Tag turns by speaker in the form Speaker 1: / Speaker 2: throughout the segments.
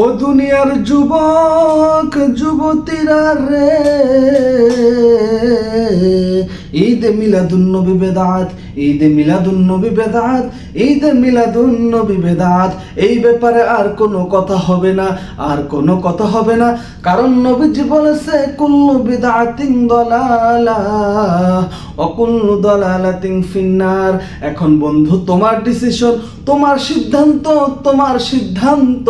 Speaker 1: ও দুনিয়ার যুবক, যুবতীরা রে। ঈদ মিলাদুন্নবী বেদাত, ঈদ মিলাদুন্নবী বেদাত, ঈদ মিলাদুন্নবী বেদাত। এই ব্যাপারে আর কোনো কথা হবে না, আর কোনো কথা হবে না। কারণ নবীজি বলেছে, কুল্লু বিদাতিন দলালা অকুল্লু দলালাতিন ফিন্নার। এখন বন্ধু, তোমার ডিসিশন তোমার সিদ্ধান্ত তোমার সিদ্ধান্ত।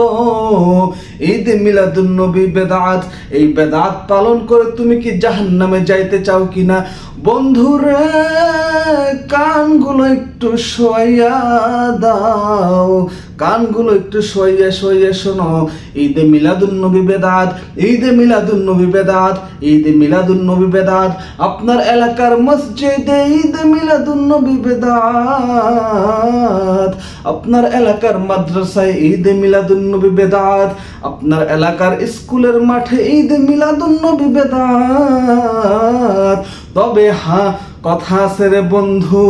Speaker 1: ঈদ মিলাদুন্নবী বেদাত। এই বেদাত পালন করে তুমি কি জাহান্নামে যাইতে চাও কিনা? বন্ধুরে, কানগুলো একটু সইয়া দাও। কানগুলো একটু সইয়া সইয়া শোনো। ঈদে মিলাদুন নবী বেদাত, ঈদে মিলাদুন নবী বেদাত, ঈদে মিলাদুন নবী বেদাত। আপনার এলাকার মসজিদে ঈদে মিলাদুন নবী বেদাত। আপনার এলাকার মাদ্রাসায় ঈদে মিলাদুন নবী বেদাত। আপনার এলাকার স্কুলের মাঠে ঈদে মিলাদুন নবী বেদাত। তবে হ্যাঁ কথা আছে রে বন্ধু,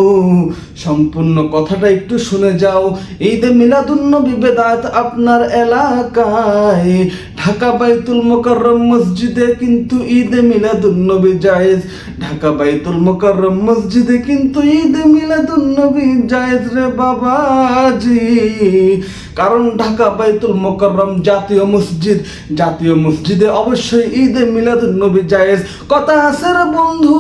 Speaker 1: সম্পূর্ণ কথাটা একটু শুনে যাও। ঈদে মিলাদুন্নবী বেদাত আপনার এলাকায়, ঢাকা বাইতুল মোকাররম মসজিদে কিন্তু ঈদে মিলাদুন্নবী জায়েজ। ঢাকা বাইতুল মোকাররম মসজিদে কিন্তু ঈদে মিলাদুন্নবী জায়েজ রে বাবাজি। কারণ ঢাকা বাইতুল মোকাররম জাতীয় মসজিদ। জাতীয় মসজিদে অবশ্যই ঈদে মিলাদুন্নবী জায়েজ। কথা আছে রে বন্ধু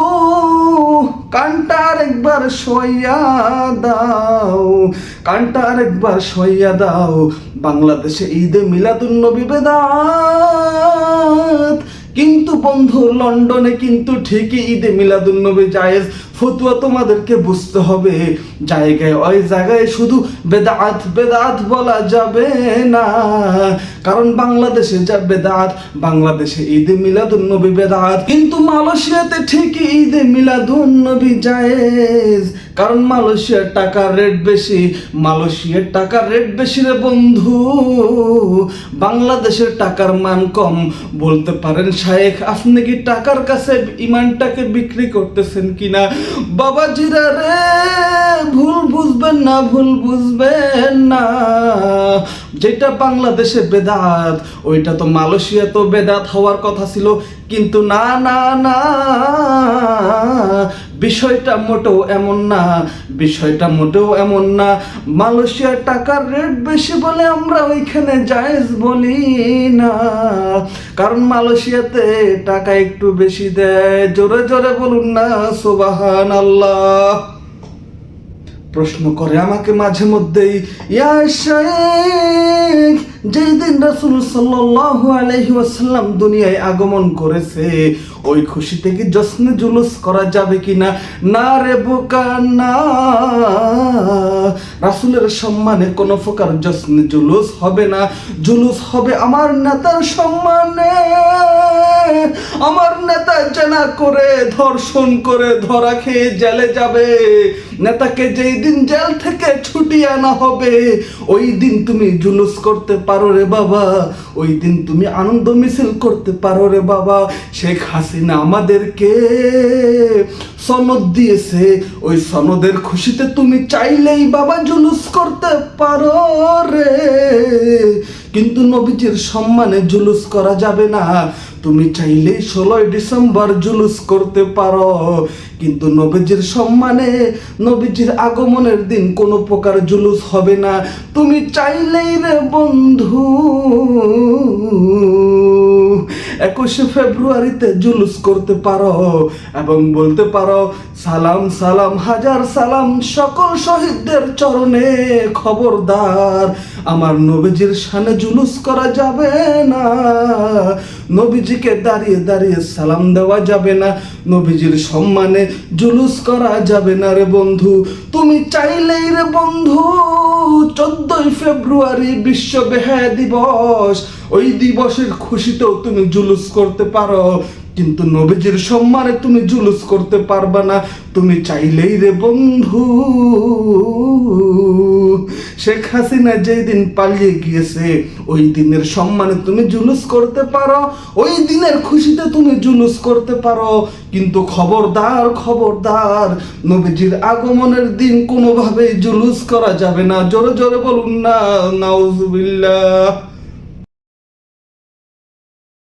Speaker 1: কানটার একবার সইয়া দাও। কানটার একবার সইয়া দাও। বাংলাদেশে ঈদে মিলাদুন্নবী বেদাত। কিন্তু বন্ধু, লন্ডনে কিন্তু ঠিকই ঈদে মিলাদুন্নবী জায়েজ। ফতুয়া তোমাদেরকে বুঝতে হবে। জায়গায় ওই জায়গায় শুধু বেদাত বেদাত বলা যাবে না। কারণ বাংলাদেশে যা বেদাত, বাংলাদেশে ঈদে মিলাদুন্নবী বেদাত। কিন্তু মালয়েশিয়াতে ঠিকই ঈদে মিলাদুন্নবী জায়েজ। কারণ মালয়েশিয়ার টাকার রেট বেশি। মালয়েশিয়ার টাকার রেট বেশি রে বন্ধু। বাংলাদেশের টাকার মান কম। বলতে পারেন শায়েখ, আপনি কি টাকার কাছে ইমানটাকে বিক্রি করতেছেন কিনা? বাবাজিরা রে, ভুল বুঝবেন না, ভুল বুঝবেন না। যেটা বাংলাদেশে বেদাত, ওইটা তো মালয়েশিয়া তো বেদাত হওয়ার কথা ছিল। কিন্তু না না না বিষয়টা মোটেও এমন না, বিষয়টা মোটেও এমন না। মালয়েশিয়ার টাকার রেট বেশি বলে আমরা ওইখানে জায়েজ বলি না। কারণ মালয়েশিয়াতে টাকা একটু বেশি দেয়। জোরে জোরে বলুন না সোবাহান আল্লাহ প্রশ্ন করে আমাকে মাঝে মধ্যেই, ইয়া শেখ, যেই দিন রাসূল সাল্লাল্লাহু ওয়াসাল্লাম দুনিয়ায় আগমন করেছে, ওই খুশিতে কি জশ্নে জুলুস করা যাবে কিনা? না না রে বোকা, না। রাসুলের সম্মানে কোনো প্রকার জশ্নে জুলুস হবে না। জুলুস হবে আমার নেতার সম্মানে। আমার নেতা জানা করে ধর্ষণ করে ধরা খেয়ে জেলে যাবে। নেতাকে যেই দিন জেল থেকে ছুটি আনা হবে, ওই দিন তুমি জুলুস করতে পারো রে বাবা। ওই দিন তুমি আনন্দ মিছিল করতে পারো রে বাবা। শেখ হাসিনা আমাদেরকে সনদ দিয়েছে। ওই সনদের খুশিতে তুমি চাইলেই বাবা জুলুস করতে পারো রে। কিন্তু নবীজির সম্মানে জুলুস করা যাবে না। তুমি চাইলে ষোলোই ডিসেম্বর জুলুস করতে পারো। কিন্তু নবীজির সম্মানে, নবীজির আগমনের দিন কোনো প্রকার জুলুস হবে না। তুমি চাইলেই রে বন্ধু। একুশে ফেব্রুয়ারিতে জুলুস করতে পারো এবং বলতে পারো, সালাম সালাম, হাজার সালাম, সকল শহীদদের চরণে খবরদার। আমার নবীজির সানে জুলুস করা যাবে না। নবীজিকে দাঁড়িয়ে দাঁড়িয়ে সালাম দেওয়া যাবে না। নবীজির সম্মানে জুলুস করা যাবে না রে বন্ধু। তুমি চাইলেই রে বন্ধু। চোদ্দই ফেব্রুয়ারি বিশ্ব বেহায়া দিবস। ওই দিবসের খুশিতেও তুমি জুলুস করতে পারো। কিন্তু নবীজির সম্মানে তুমি জুলুস করতে পারবা না। তুমি চাইলেই রে বন্ধু, শেখ হাসিনা যেই দিন পালিয়ে গিয়েছে, ওই দিনের সম্মানে তুমি জুলুস করতে পারো, ওই দিনের খুশিতে তুমি জুলুস করতে পারো। কিন্তু খবরদার খবরদার, নবীজির আগমনের দিন কোনোভাবেই জুলুস করা যাবে না। জোরে জোরে বলুন না, নাউজুবিল্লাহ।